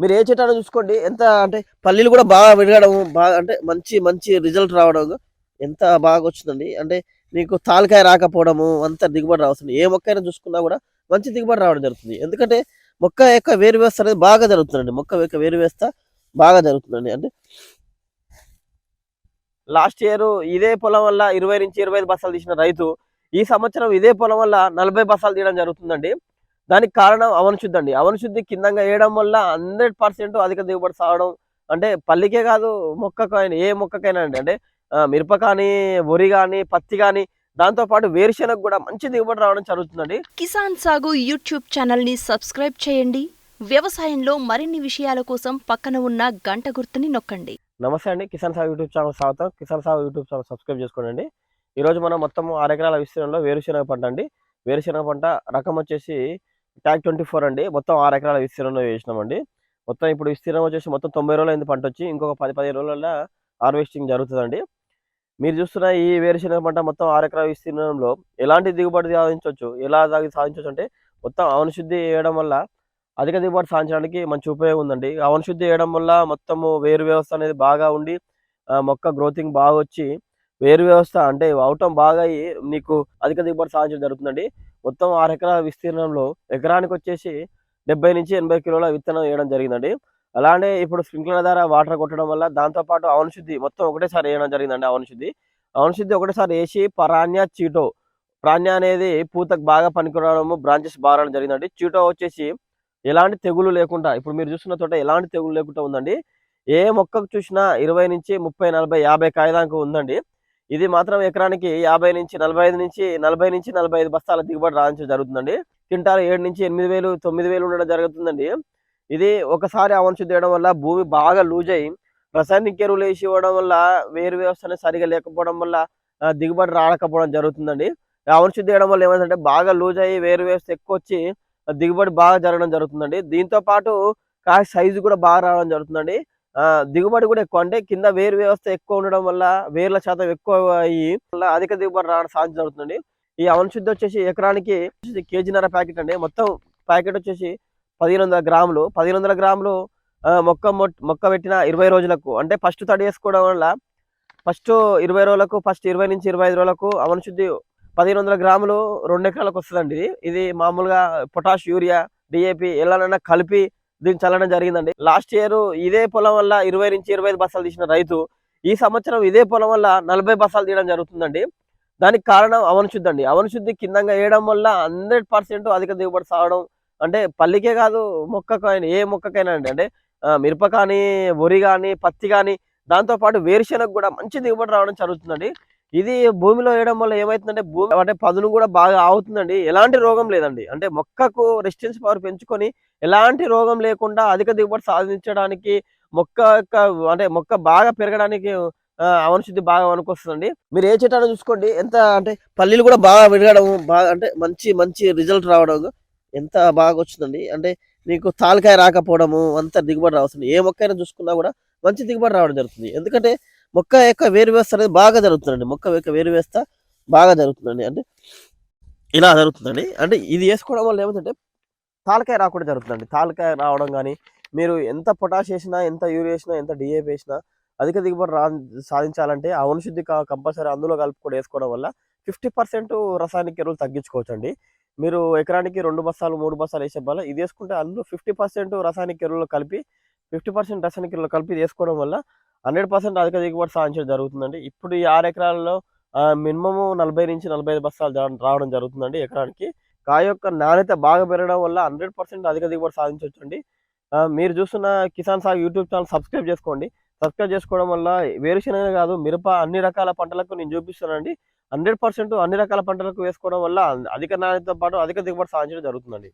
మీరు ఏ చెట్టు చూసుకోండి ఎంత అంటే పల్లీలు కూడా బాగా విరగడం బాగా అంటే మంచి మంచి రిజల్ట్ రావడం ఎంత బాగా వచ్చిందండి. అంటే మీకు తాలకాయ రాకపోవడము అంత దిగుబడి రావస్తుంది ఏ మొక్క అయినా చూసుకున్నా కూడా మంచి దిగుబడి రావడం జరుగుతుంది. ఎందుకంటే మొక్క యొక్క వేరు వ్యవస్థ అనేది బాగా జరుగుతుందండి. మొక్క యొక్క వేరు వ్యవస్థ బాగా జరుగుతుందండి. అంటే లాస్ట్ ఇయర్ ఇదే పొలం వల్ల ఇరవై నుంచి ఇరవై ఐదు బస్తాలు తీసిన రైతు ఈ సంవత్సరం ఇదే పొలం వల్ల నలభై బస్తాలు తీయడం జరుగుతుందండి. దానికి కారణం అవనశుద్ధి అండి అవనశుద్ధి కిందంగా వేయడం వల్ల హండ్రెడ్ పర్సెంట్ అధిక దిగుబడి సాగడం అంటే పల్లికే కాదు మొక్కకైనా ఏ మొక్కకైనా అండి. అంటే మిరప కానీ వరి కానీ పత్తి కానీ దాంతోపాటు వేరుశెనగ కూడా మంచి దిగుబడి రావడం జరుగుతుందండి. కిసాన్ సాగు యూట్యూబ్ ఛానల్ని సబ్స్క్రైబ్ చేయండి. వ్యవసాయంలో మరిన్ని విషయాల కోసం పక్కన ఉన్న గంట గుర్తుని నొక్కండి. నమస్తే అండి. కిసాన్ సాగు యూట్యూబ్ ఛానల్ స్వాగతం. Kisan Sagu YouTube channel subscribe చేసుకోండి ఈ రోజు మనం మొత్తం ఆరు ఎకరాల విస్తీర్ణంలో వేరుశెనగ పంట అండి. వేరుశెనగ పంట రకం వచ్చేసి ట్యాక్ ట్వంటీ ఫోర్ అండి. మొత్తం ఆరు ఎకరాల విస్తీర్ణంలో వేసినామండి. మొత్తం ఇప్పుడు విస్తీర్ణం వచ్చేసి మొత్తం తొంభై రోజులు అయింది పంట వచ్చి ఇంకొక పది పదిహేను రోజుల హార్వెస్టింగ్ జరుగుతుందండి. మీరు చూస్తున్న ఈ వేరుశెనగ పంట మొత్తం ఆరు ఎకరాల విస్తీర్ణంలో ఎలాంటి దిగుబడి సాధించవచ్చు? ఎలా సాధించవచ్చు అంటే మొత్తం అవనశుద్ధి వేయడం వల్ల అధిక దిగుబడి సాధించడానికి మంచి ఉపయోగం ఉందండి. అవనశుద్ధి వేయడం వల్ల మొత్తము వేరు వ్యవస్థ అనేది బాగా ఉండి మొక్క గ్రోతింగ్ బాగా వచ్చి వేరు వ్యవస్థ అంటే అవటం బాగా అయ్యి నీకు అధిక దిగుబడి సాధించడం జరుగుతుందండి. మొత్తం ఆరు ఎకరాల విస్తీర్ణంలో ఎకరానికి వచ్చేసి డెబ్బై నుంచి ఎనభై కిలోల విత్తనం వేయడం జరిగిందండి. అలానే ఇప్పుడు స్ప్రింక్లర్ ద్వారా వాటర్ కొట్టడం వల్ల దాంతోపాటు అవనశుద్ధి మొత్తం ఒకటేసారి వేయడం జరిగిందండి అవనశుద్ధి అవనశుద్ధి ఒకటేసారి వేసి పరాన్య చీటో ప్రాణ్య అనేది పూతకు బాగా పనికిరావడము బ్రాంచెస్ బారడం జరిగిందండి. చీటో వచ్చేసి ఎలాంటి తెగులు లేకుండా ఇప్పుడు మీరు చూస్తున్న తోట ఎలాంటి తెగులు లేకుండా ఉందండి. ఏ మొక్కకు చూసినా ఇరవై నుంచి ముప్పై నలభై యాభై కాయ ఉందండి. ఇది మాత్రం ఎకరానికి యాభై నుంచి నలభై ఐదు నుంచి నలభై నుంచి నలభై ఐదు బస్తాల దిగుబడి రావడం జరుగుతుందండి. క్వింటాల్ ఏడు నుంచి ఎనిమిది వేలు తొమ్మిది వేలు ఉండడం జరుగుతుందండి. ఇది ఒకసారి అవంశం చేయడం వల్ల భూమి బాగా లూజ్ అయ్యి రసాయనిక ఎరువులు వేసి ఇవ్వడం వల్ల వేరు వ్యవస్థ అనేది సరిగా లేకపోవడం వల్ల దిగుబడి రాకపోవడం జరుగుతుందండి. అవంశం చేయడం వల్ల ఏమైందంటే బాగా లూజ్ అయ్యి వేరు వ్యవస్థ ఎక్కువ వచ్చి దిగుబడి బాగా జరగడం జరుగుతుందండి. దీంతో పాటు కాయ సైజు కూడా బాగా రావడం జరుగుతుందండి. దిగుబడి కూడా ఎక్కువ. అంటే కింద వేరు వ్యవస్థ ఎక్కువ ఉండడం వల్ల వేర్ల శాతం ఎక్కువ అయ్యి అధిక దిగుబడి రావడం సాధ్యం జరుగుతుంది. ఈ అవనశుద్ధి వచ్చేసి ఎకరానికి వచ్చేసి కేజీన్నర ప్యాకెట్ అండి. మొత్తం ప్యాకెట్ వచ్చేసి పదిహేను వందల గ్రాములు. పదిహేను వందల గ్రాములు మొక్క మొక్క పెట్టిన ఇరవై రోజులకు. అంటే ఫస్ట్ తడి వేసుకోవడం వల్ల ఫస్ట్ ఇరవై రోజులకు ఫస్ట్ ఇరవై నుంచి ఇరవై ఐదు రోజులకు అవనశుద్ధి పదిహేను వందల గ్రాములు రెండు ఎకరాలకు వస్తుందండి. ఇది ఇది మామూలుగా పొటాష్ యూరియా డిఏపి ఎలానైనా కలిపి దీన్ని చల్లడం జరిగిందండి. లాస్ట్ ఇయర్ ఇదే పొలం వల్ల ఇరవై నుంచి ఇరవై ఐదు బస్తాలు తీసిన రైతు ఈ సంవత్సరం ఇదే పొలం వల్ల నలభై బస్తాలు తీయడం జరుగుతుందండి. దానికి కారణం అవనశుద్ధి అండి. అవనశుద్ధి కిందంగా వేయడం వల్ల హండ్రెడ్ పర్సెంట్ అధిక దిగుబడి సాగడం అంటే పల్లికే కాదు మొక్కకైనా ఏ మొక్కకైనా అండి. అంటే మిరప కానీ వరి కానీ పత్తి కానీ దాంతోపాటు వేరుశెనగ కూడా మంచి దిగుబడి రావడం జరుగుతుందండి. ఇది భూమిలో వేయడం వల్ల ఏమవుతుందంటే భూమి అంటే పదును కూడా బాగా ఆగుతుందండి. ఎలాంటి రోగం లేదండి. అంటే మొక్కకు రెసిస్టెన్స్ పవర్ పెంచుకొని ఎలాంటి రోగం లేకుండా అధిక దిగుబడి సాధించడానికి మొక్క యొక్క అంటే మొక్క బాగా పెరగడానికి అవనశుద్ధి బాగా వస్తుందండి మీరు ఏ చెట్టు చూసుకోండి. ఎంత అంటే పల్లీలు కూడా బాగా విరగడం బాగా అంటే మంచి మంచి రిజల్ట్ రావడం ఎంత బాగా వచ్చిందండి. అంటే నీకు తాలకాయ రాకపోవడము అంత దిగుబడి రావస్తుంది. ఏ మొక్క అయినా చూసుకున్నా కూడా మంచి దిగుబడి రావడం జరుగుతుంది. ఎందుకంటే మొక్క యొక్క వేరు వ్యవస్థ అనేది బాగా జరుగుతుందండి. మొక్క యొక్క వేరు వ్యవస్థ బాగా జరుగుతుందండి. అంటే ఇలా జరుగుతుందండి. అంటే ఇది వేసుకోవడం వల్ల ఏమవుతుందంటే తాలకాయ రాకుండా జరుగుతుందండి. తాలకాయ రావడం కానీ మీరు ఎంత పొటాష్ వేసినా ఎంత యూరియా వేసినా ఎంత డిఏపి వేసినా అధిక దిగుబడి రా సాధించాలంటే ఆ వనశుద్ధి కంపల్సరీ అందులో కలుపుకొని వేసుకోవడం వల్ల ఫిఫ్టీ పర్సెంట్ రసాయనిక ఎరువులు తగ్గించుకోవచ్చు అండి మీరు ఎకరానికి రెండు బస్తాలు మూడు బస్తాలు వేసే వల్ల ఇది వేసుకుంటే అందులో ఫిఫ్టీ పర్సెంట్ రసాయనిక ఎరువులు కలిపి ఫిఫ్టీ పర్సెంట్ రసాయనిక ఎరువులు కలిపి వేసుకోవడం వల్ల హండ్రెడ్ పర్సెంట్ అధిక దిగుబడి సాధించడం జరుగుతుందండి. ఇప్పుడు ఈ ఆరు ఎకరాలలో మినిమము నలభై నుంచి నలభై ఐదు బస్తాలు రావడం జరుగుతుందండి ఎకరానికి. కాయ యొక్క నాణ్యత బాగా పెరగడం వల్ల హండ్రెడ్ పర్సెంట్ అధిక దిగుబడి సాధించవచ్చండి మీరు చూస్తున్న Kisan Sagu YouTube channel subscribe చేసుకోండి. సబ్స్క్రైబ్ చేసుకోవడం వల్ల వేరుశనగ కాదు మిరప అన్ని రకాల పంటలకు నేను చూపిస్తానండి హండ్రెడ్ పర్సెంట్ అన్ని రకాల పంటలకు వేసుకోవడం వల్ల అధిక నాణ్యతతో పాటు అధిక దిగుబడి సాధించడం జరుగుతుందండి.